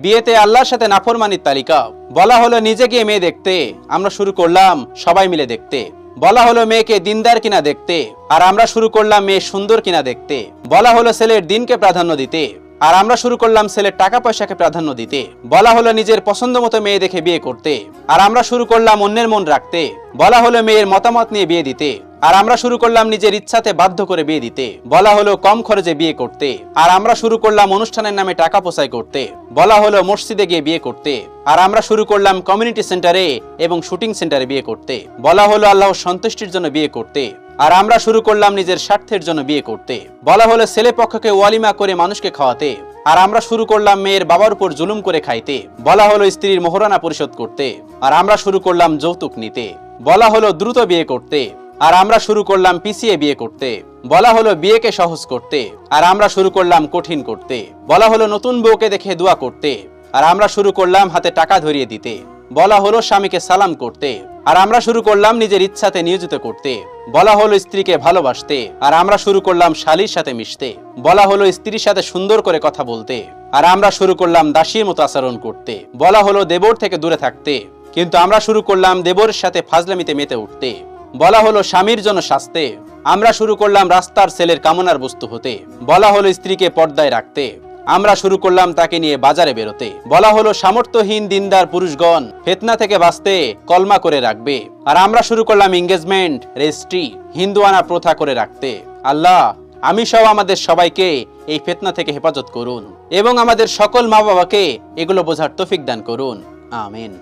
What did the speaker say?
বিয়েতে আল্লাহর সাথে নাফরমানির তালিকা। বলা হলো, নিজে গিয়ে মেয়ে দেখতে। আমরা শুরু করলাম, সবাই মিলে দেখতে। বলা হলো, মেয়েকে দিনদার কিনা দেখতে। আর আমরা শুরু করলাম, মেয়ে সুন্দর কিনা দেখতে। বলা হলো, ছেলের দিনকে প্রাধান্য দিতে। আর আমরা শুরু করলাম, ছেলের টাকা পয়সাকে প্রাধান্য দিতে। বলা হলো, নিজের পছন্দ মতো মেয়ে দেখে বিয়ে করতে। আর আমরা শুরু করলাম, অন্যের মন রাখতে। বলা হলো, মেয়ের মতামত নিয়ে বিয়ে দিতে। আর আমরা শুরু করলাম নিজের ইচ্ছাতে বাধ্য করে বিয়ে দিতে। বলা হলো কম খরচে বিয়ে করতে। আর আমরা শুরু করলাম অনুষ্ঠানের নামে টাকা পোসাই করতে। বলা হলো মসজিদে গিয়ে বিয়ে করতে। আর আমরা শুরু করলাম কমিউনিটি সেন্টারে এবং শুটিং সেন্টারে বিয়ে করতে। বলা হলো আল্লাহর সন্তুষ্টির জন্য বিয়ে করতে। আর আমরা শুরু করলাম নিজের স্বার্থের জন্য বিয়ে করতে। বলা হলো ছেলে পক্ষকে ওয়ালিমা করে মানুষকে খাওয়াতে। আর আমরা শুরু করলাম মেয়ের বাবার উপর জুলুম করে খাইতে। বলা হলো স্ত্রীর মোহরানা পরিশোধ করতে। আর আমরা শুরু করলাম যৌতুক নিতে। বলা হলো দ্রুত বিয়ে করতে। আর আমরা শুরু করলাম পিছিয়ে বিয়ে করতে। বলা হলো বিয়েকে সহজ করতে, আর আমরা শুরু করলাম কঠিন করতে। বলা হলো নতুন বউকে দেখে দোয়া করতে, আর আমরা শুরু করলাম হাতে টাকা ধরিয়ে দিতে। বলা হলো স্বামীকে সালাম করতে, আর আমরা শুরু করলাম নিজের ইচ্ছাতে নিয়োজিত করতে। বলা হলো স্ত্রীকে ভালোবাসতে, আর আমরা শুরু করলাম শালির সাথে মিশতে। বলা হলো স্ত্রীর সাথে সুন্দর করে কথা বলতে, আর আমরা শুরু করলাম দাসীর মতো আচরণ করতে। বলা হলো দেবর থেকে দূরে থাকতে, কিন্তু আমরা শুরু করলাম দেবরের সাথে ফাজলামিতে মেতে উঠতে। বলা হলো স্বামীর জন্য শাস্তে। আমরা শুরু করলাম রাস্তার ছেলের কামনার বস্তু হতে। বলা হলো স্ত্রীকে পর্দায় রাখতে। আমরা শুরু করলাম তাকে নিয়ে বাজারে বেরোতে। বলা হলো সামর্থ্যহীন দিনদার পুরুষগণ ফেতনা থেকে বাঁচতে কলমা করে রাখবে। আর আমরা শুরু করলাম এঙ্গেজমেন্ট রেজিস্ট্রি হিন্দুয়ানা প্রথা করে রাখতে। আল্লাহ, আমি সহ আমাদের সবাইকে এই ফেতনা থেকে হেফাজত করুন এবং আমাদের সকল মা বাবাকে এগুলো বোঝার তফিক দান করুন। আমিন।